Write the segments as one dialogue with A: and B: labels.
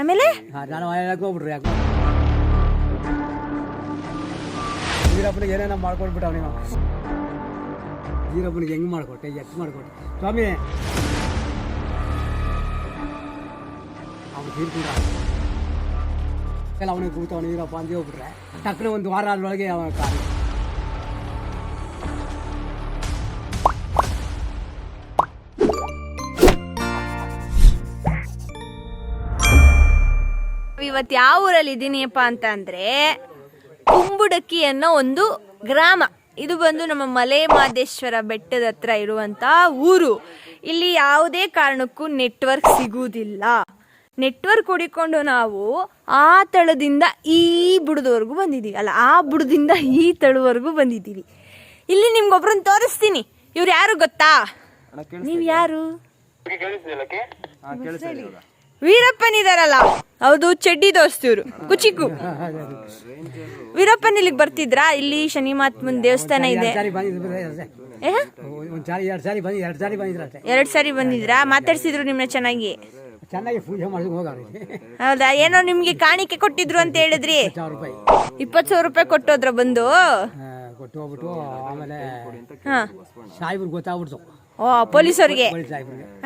A: ಆಮೇಲೆ?
B: ಹಾಂ, ನಾನು ಯಾಕೆ ಹೋಗ್ಬಿಟ್ರಿ ಯಾಕೆ. ವೀರಪ್ಪನಿಗೆ ಏನೇನೋ ಮಾಡ್ಕೊಟ್ಬಿಟ್ಟವ್ ನೀವು. ವೀರಪ್ಪನಿಗೆ ಹೆಂಗೆ ಮಾಡ್ಕೊಟ್ಟೆ, ಎಷ್ಟು ಮಾಡ್ಕೊಟ್ಟೆ? ಸ್ವಾಮಿ! ಅವನು ತೀರ್ಕೊಂಡ ಎಲ್ಲ ಅವನಿಗೆ ಕೂತವನು ವೀರಪ್ಪ ಅಂತ ಹೋಗ್ಬಿಟ್ರೆ ಟಕ್ಕನೆ ಒಂದು ವಾರ ಅದ್ರೊಳಗೆ ಅವನ ಕಾಲ.
A: ಇವತ್ತು ಯಾವ ಊರಲ್ಲಿ ಇದ್ದೀನಿಯಪ್ಪ ಅಂತ ಅಂದ್ರೆ ಕುಂಬುಡಕ್ಕಿ ಅನ್ನೋ ಒಂದು ಗ್ರಾಮ. ಇದು ಬಂದು ನಮ್ಮ ಮಲೆ ಮಾದೇಶ್ವರ ಬೆಟ್ಟದ ಹತ್ರ ಇರುವಂತ ಊರು. ಇಲ್ಲಿ ಯಾವುದೇ ಕಾರಣಕ್ಕೂ ನೆಟ್ವರ್ಕ್ ಸಿಗುವುದಿಲ್ಲ. ನೆಟ್ವರ್ಕ್ ಹುಡಿಕೊಂಡು ನಾವು ಆ ತಳದಿಂದ ಈ ಬುಡದವರೆಗೂ ಬಂದಿದ್ದೀವಿ ಅಲ್ಲ ಆ ಬುಡದಿಂದ ಈ ತಳವರೆಗೂ ಬಂದಿದ್ದೀವಿ ಇಲ್ಲಿ ನಿಮ್ಗೊಬ್ರನ್ನ ತೋರಿಸ್ತೀನಿ. ಇವ್ರು ಯಾರು ಗೊತ್ತಾ? ನೀವು ಯಾರು? ವೀರಪ್ಪನಿದಾರಲ್ಲ ಹೌದು ಚಡ್ಡಿ ದೋಸ್ತಿಯವರು ಕುಚಿಕು. ವೀರಪ್ಪನ್ ಇಲ್ಲಿಗೆ ಬರ್ತಿದ್ರಾ? ಇಲ್ಲಿ ಶನಿ ಮಹಾತ್ಮನ್ ದೇವಸ್ಥಾನ ಇದೆ.
B: ಎರಡು ಸಾರಿ ಬಂದಿದ್ರು
A: ಮಾತಾಡ್ಸಿದ್ರು ನಿಮ್ನ ಚೆನ್ನಾಗಿ?
B: ಚೆನ್ನಾಗಿ ಪೂಜೆ
A: ಹೌದಾ? ಏನೋ ನಿಮ್ಗೆ ಕಾಣಿಕೆ ಕೊಟ್ಟಿದ್ರು ಅಂತ ಹೇಳಿದ್ರಿ. ಇಪ್ಪತ್ತು ಸಾವಿರ ರೂಪಾಯಿ. ಕೊಟ್ಟೋದ್ರ ಬಂದು?
B: ಕೊಟ್ಟು ಹೋಗ್ಬಿಟ್ಟು ಆಮೇಲೆ ಗೊತ್ತಾಗ್ಬಿಡ್ತು.
A: ಓ
B: ಪೊಲೀಸರಿಗೆ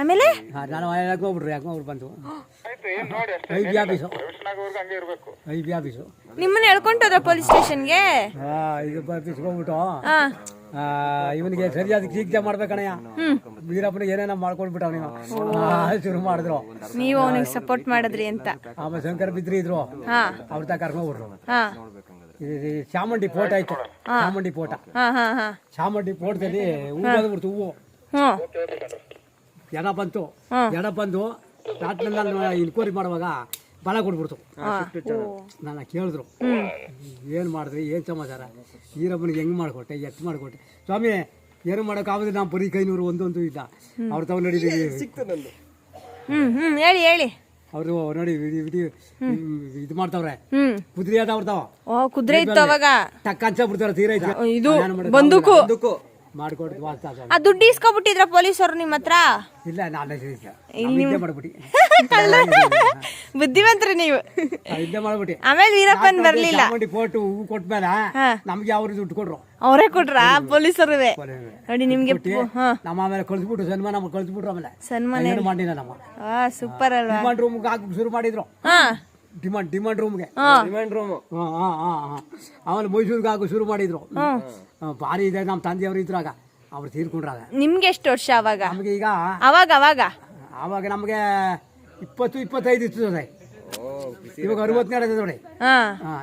A: ಆಮೇಲೆ?
B: ನಾನು ಯಾಕೆ ಹೋಗ್ಬಿಟ್ರಿ ಯಾಕೆ ಹೋಗ್ಬಿಟ್ಟು ಬಂತು I B office I B office
A: ನಿಮ್ಮನ್ನ ಎಳ್ಕೊಂಡೋದ್ರ ಪೊಲೀಸ್ ಸ್ಟೇಷನ್ಗೆ?
B: ಇದು ಹೋಗ್ಬಿಟ್ಟು ಇವನಿಗೆ ಸರಿಯಾದ ಚಿಕಿತ್ಸೆ ಮಾಡ್ಬೇಕಣಯ್ಯ. ವೀರಪ್ಪನಿಗೆ ಏನೇನೋ ಮಾಡ್ಕೊಂಡ್ಬಿಟ್ಟ ನೀವು ಆ, ಶುರು ಮಾಡಿದ್ರು.
A: ನೀವು ಅವನಿಗೆ ಸಪೋರ್ಟ್ ಮಾಡಿದ್ರಿ ಅಂತ.
B: ಆಮೇಲೆ ಶಂಕರ್ ಬಿದ್ರಿ ಇದ್ರು.
A: ಹಾ.
B: ಅವ್ರ ತಾ ಕರ್ಕೊಂಡ್ಬಿಟ್ರು. ಚಾಮುಂಡಿ ಫೋಟ ಆಯ್ತು. ಚಾಮುಂಡಿ ಫೋಟೋ
A: ಹಾ ಹಾ ಹಾ.
B: ಚಾಮುಂಡಿ ಫೋಟದಲ್ಲಿ ಹೂವು ಬಂದ್ಬಿಡ್ತು ಹೂವು. ಎಡ ಬಂತು. ಎಡ ಬಂದು ರಾತ್ರಿ ಇನ್ಕ್ವೈರಿ ಮಾಡುವಾಗ ಬಲ ಕೊಟ್ಬಿಡ್ತು ನನ್ನ ಕೇಳಿದ್ರು. ಏನು ಮಾಡಿದ್ರಿ? ಏನು ಸಮಾಚಾರ? ಈರಪ್ಪನಿಗೆ ಹೆಂಗೆ ಮಾಡಿಕೊಟ್ಟೆ? ಎತ್ತು ಮಾಡಿಕೊಟ್ಟೆ? ಸ್ವಾಮಿ ಏನು ಮಾಡೋಕ್ಕಾಗದೆ ನಾವು ಬರೀ ಕೈನೂರು ಒಂದೊಂದು ಇಲ್ಲ. ಅವ್ರ ತಾವು ನಡೀತೀವಿ
A: ಹ್ಮ್ ಹ್ಮ್ ಹೇಳಿ ಹೇಳಿ.
B: ಅವರು ನೋಡಿ ಇದ್ ಇದು ಮಾಡ್ತಾವ್ರೆ.
A: ಹ್ಮ್.
B: ಕುದುರೆ ಅದಾವ ಅವ್ರ ತಾವ
A: ಓ ಕುದುರೆ ಇತ್ತು ಅವಾಗ
B: ಟಕ್ ಅನ್ಸ ಬಿಡ್ತಾರ ತೀರ
A: ಇದು? ಬಂದೂಕು.
B: ಸ್ವಾಮಿ
A: ಆ ದುಡ್ಡು ಇಸ್ಕೊಬಿಟ್ಟಿದ್ರ ಪೊಲೀಸರು ನಿಮ್ಮ ಹತ್ರ?
B: ಇಲ್ಲ ನಾನು ಇದ್ದೇ ಮಾಡ್ಬಿಟ್ಟು.
A: ಬುದ್ಧಿವಂತರು ನೀವು.
B: ಇದ್ದೇ ಮಾಡ್ಬಿಟ್ಟು.
A: ಆಮೇಲೆ ವೀರಪ್ಪನ್ ಬರ್ಲಿಲ್ಲ.
B: ನೋಡಿ ಫೋಟೋ ಹೂ. ಕೊಟ್ಮೇಲೆ ನಮ್ಗೆ ಅವ್ರು ದುಡ್ಡು ಕೊಟ್ರು.
A: ಅವರೇ ಕೊಟ್ರ? ಪೊಲೀಸರು ನೋಡಿ ನಿಮ್ಗೆ
B: ನಮ್ಮ ಆಮೇಲೆ ಕಳ್ಸ್ಬಿಟ್ಟು ಸನ್ಮಾನ ಕಳ್ಸ್ಬಿಟ್ರು ಆಮೇಲೆ.
A: ಸನ್ಮಾನ
B: ಮಾಡಿಲ್ಲ ನಮ್ಮ.
A: ಸೂಪರ್ ಅಲ್ವಾ?
B: ರೂಮ್ಗೆ ಹಾಕಿ ಶುರು ಮಾಡಿದ್ರು.
A: ಹಾ.
B: ಡಿಮಾಂಡ್ ಡಿಮಾಂಡ್ ರೂಮ್ಗೆ
A: ಹಾ.
B: ಆಮೇಲೆ ಮೈಸೂರಿಗೆ ಹಾಕಿ ಶುರು ಮಾಡಿದ್ರು. ಭಾರಿ ಇದೆ ನಮ್ಮ ತಂದೆಯವರು ಇದ್ರಾಗ ಅವ್ರು ತೀರ್ಕೊಂಡ್ರಾಗ
A: ನಿಮ್ಗೆ ಎಷ್ಟು ವರ್ಷ ಅವಾಗ?
B: ನಮ್ಗೆ ಈಗ
A: ಅವಾಗ ಅವಾಗ?
B: ಆವಾಗ ನಮ್ಗೆ ಇಪ್ಪತ್ತು ಇಪ್ಪತ್ತೈದು ಇತ್ತು ಇರ್ತದೆ ಇವಾಗ ಅರವತ್ತು ನಡೆದ ನೋಡಿ.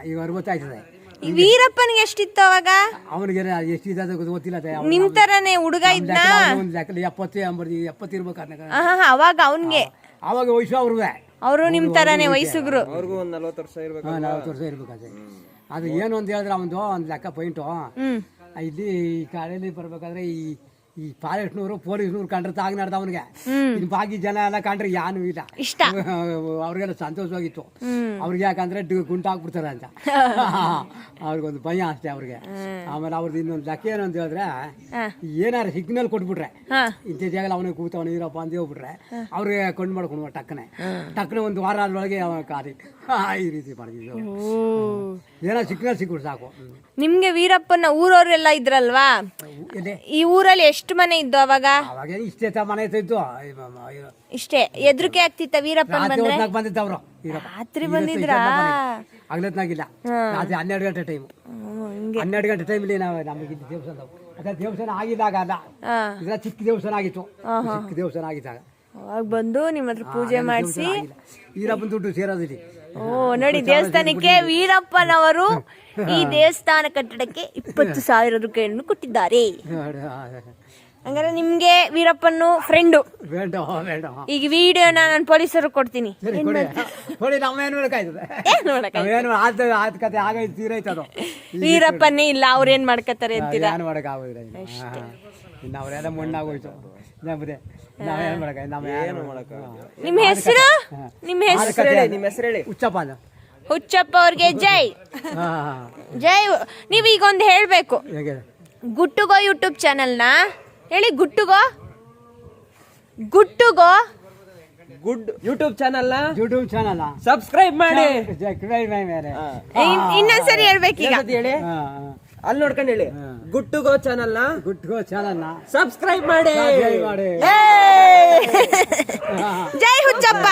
B: ಈಗ ಅರವತ್ತಾಯ್ತದೆ
A: ಈ ವೀರಪ್ಪನಿಗೆ ಎಷ್ಟಿತ್ತು ಅವಾಗ?
B: ಅವನಿಗೆ ಎಷ್ಟಿದೆ ಗೊತ್ತಿಲ್ಲ
A: ನಿಮ್ ತರನೇ ಹುಡುಗ
B: ಇದ್ದ ಎಪ್ಪತ್ತು ಎಂಬತ್ತು ಎಪ್ಪತ್ತು
A: ಅವಾಗ ಅವನ್ಗೆ?
B: ಅವಾಗ ವಯಸ್ಸು ಅವ್ರಿಗೆ
A: ಅವರು ನಿಮ್ ತರಾನೇ ವಯಸ್ಸುಗ್ರು.
B: ಒಂದು ನಲ್ವತ್ತು ವರ್ಷ ಇರ್ಬೇಕಾದ್ರೆ ಅದು ಏನು ಅಂತ ಹೇಳಿದ್ರೆ ಅವನದು ಒಂದು ಲೆಕ್ಕ ಪಾಯಿಂಟು ಇಲ್ಲಿ ಈ ಕಾಡಲ್ಲಿ ಬರ್ಬೇಕಾದ್ರೆ ಈ ಈ ಫಾರೆಸ್ಟ್ನವರು ಪೊಲೀಸ್ನವ್ರು ಕಂಡ್ರೆ ತಾಗ ನಡ್ದ ಅವನಿಗೆ. ಇನ್ನು ಬಾಕಿ ಜನ ಎಲ್ಲ ಕಂಡ್ರೆ ಯಾನು ಇಲ್ಲ.
A: ಇಷ್ಟ.
B: ಅವ್ರಿಗೆಲ್ಲ ಸಂತೋಷವಾಗಿತ್ತು. ಅವ್ರಿಗೆ ಯಾಕಂದ್ರೆ ಗುಂಟಾಗ್ಬಿಡ್ತಾರೆ ಅಂತ. ಅವ್ರಿಗೊಂದು ಭಯ ಅಷ್ಟೇ ಅವ್ರಿಗೆ. ಆಮೇಲೆ ಅವ್ರದ್ದು ಇನ್ನೊಂದು ಲಕ್ಕ ಏನು ಅಂತ ಹೇಳಿದ್ರೆ ಏನಾರ ಸಿಗ್ನಲ್ ಕೊಟ್ಬಿಟ್ರೆ ಇಂಥ ಜಾಗ ಅವನಿಗೆ ಕೂತವನು ಇರಪ್ಪ ಅಂತ ಹೇಳ್ಬಿಟ್ರೆ ಅವ್ರಿಗೆ ಕೊಂಡು ಮಾಡ್ಕೊಂಡು ಟಕ್ಕನೆ. ಟಕ್ಕನೆ ಒಂದು ವಾರ ಅದ್ರೊಳಗೆ ಅವನ ಕಾರಿ ಈ ರೀತಿ ಮಾಡಿದ್ದು ಏನೋ ಸಿಕ್ಕಿದ್ರೆ ಸಿಕ್ಬಿಟ್ಟು ಸಾಕು.
A: ನಿಮ್ಗೆ ವೀರಪ್ಪನ ಊರವ್ರೆಲ್ಲ ಇದ್ರಲ್ವಾ? ಈ ಊರಲ್ಲಿ ಎಷ್ಟು ಮನೆ ಇದ್ದು ಅವಾಗ?
B: ಅವಾಗ ಇಷ್ಟೇ ತ ಮನೆ ಇತ್ತು
A: ಇಷ್ಟೇ. ಎದ್ರಿಕೆ ಆಗ್ತಿತ್ತ ವೀರಪ್ಪನ್
B: ರಾತ್ರಿ
A: ಬಂದ್ರೆ?
B: ಹೊತ್ನಾಗ ಬಂದಿದ್ದ ಅವರು.
A: ರಾತ್ರಿ ಬಂದಿದ್ರಾ?
B: ಆಗ್ಲತ್ನಾಗಿಲ್ಲ ರಾತ್ರಿ ಹನ್ನೆರಡು ಗಂಟೆ ಟೈಮ್
A: ಹ್ಮ್, ಹಿಂಗೆ.
B: ಹನ್ನೆರಡು ಗಂಟೆ ಟೈಮಲ್ಲಿ ನಾವು ನಮಗೆ ಇಲ್ಲಿ ದೇವಸ್ಥಾನ ಅದೇ ದೇವಸ್ಥಾನ ಆಗಿದ್ದಾಗ ಅಲ್ಲ.
A: ಹಾ.
B: ಇದೆಲ್ಲ ಚಿಕ್ಕ ದೇವಸ್ಥಾನ ಆಗಿತ್ತು. ಚಿಕ್ಕ ದೇವಸ್ಥಾನ ಆಗಿದ್ದಾಗ.
A: ಅವಾಗ ಬಂದು ನಿಮ್ಮ ಹತ್ರ ಪೂಜೆ ಮಾಡಿಸಿ.
B: ವೀರಪ್ಪನ ದುಡ್ಡು ಸೇರೋದಿಲ್ಲ.
A: ಓ ನೋಡಿ ದೇವಸ್ಥಾನಕ್ಕೆ ವೀರಪ್ಪನವರು ಈ ದೇವಸ್ಥಾನ ಕಟ್ಟಡಕ್ಕೆ ಇಪ್ಪತ್ತು ಸಾವಿರ ರೂಪಾಯಿಯನ್ನು ಕೊಟ್ಟಿದ್ದಾರೆ. ಹಂಗಾರೆ ನಿಮ್ಗೆ ವೀರಪ್ಪನ್ನು ಫ್ರೆಂಡು
B: ಬೇಡ ಬೇಡ
A: ಈಗ ವಿಡಿಯೋನ ನಾನು ಪೊಲೀಸರು ಕೊಡ್ತೀನಿ.
B: ಸರಿ ಕೊಡಿ. ಕೊಡಿ ನಾವೇನು ಬೇಕಾಯ್ತದೆ
A: ಏನ್
B: ಕತೆ
A: ವೀರಪ್ಪನೇ ಇಲ್ಲ ಅವ್ರೇನ್ ಏನ್ ಅಂತೀರಾ?
B: ಏನು ಮಾಡೋಕ್ಕಾಗೋದಿಲ್ಲ ಇನ್ನು. ಇನ್ನು ಅವರೆಲ್ಲ ಮಣ್ಣಾಗೋಯ್ತು. ನಮ್ಮದೇ ನಾವೇನು ಮಾಡಕ ನಾವ್ ಏನು ಮಾಡಕ
A: ನಿಮ್ ಹೆಸರು? ನಿಮ್ ಹೆಸರು
B: ನಿಮ್ಮ ಹೆಸರು ಹೇಳಿ. ಹುಚ್ಚಪ್ಪ
A: ಅವ್ರಿಗೆ ಜೈ.
B: ಹಾ
A: ಜೈ. ನೀವು ಈಗ ಒಂದು ಹೇಳ್ಬೇಕು.
B: ಹೇಗೆ?
A: ಗುಟ್ಟುಗೋ ಯೂಟ್ಯೂಬ್ ಚಾನೆಲ್ನ? ಹೇಳಿ ಗುಟ್ಟುಗೋ? ಗುಟ್ಟುಗೋ?
C: Good YouTube channel
B: YouTube channel
C: subscribe ಮಾಡಿ.
A: ಇನ್ನೊಂದ್ಸರಿ ಹೇಳ್ಬೇಕೀಗ.
C: ಹೇಳಿ. ಅಲ್ಲಿ ನೋಡ್ಕೊಂಡು ಹೇಳಿ. ಗುಟ್ಟು ಗೋ ಚಾನಲ್ನ
B: ಗುಟ್ಗೋ ಚಾನಲ್ನ
C: ಸಬ್ಸ್ಕ್ರೈಬ್ ಮಾಡಿ.
B: ಮಾಡಿ.
A: ಜೈ ಹುಚ್ಚಪ್ಪ.